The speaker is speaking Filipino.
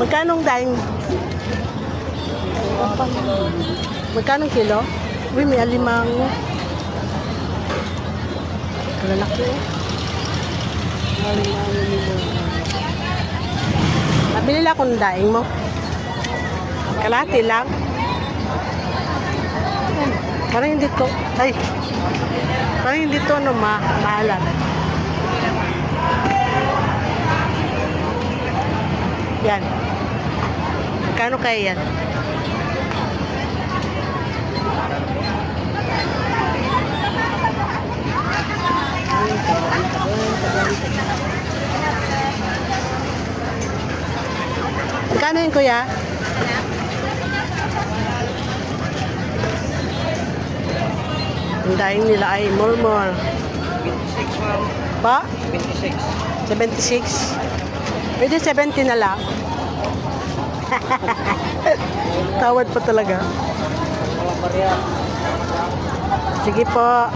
Magkano ang daing? Magkano kilo? Uy, may alimang. Lalaki eh. Alimang, alimang. Nabili lang akong daing mo. Kalati lang. Parang hindi to. Ay. Parang hindi to ano, ma maalat. Yan. Magkano kaya yan? Magkano yun, kuya? Ang daing nila ay more more. 26 ma'am. Pa? 26. 76? Pwede 70 na lang. Tawad pa talaga. Sige po.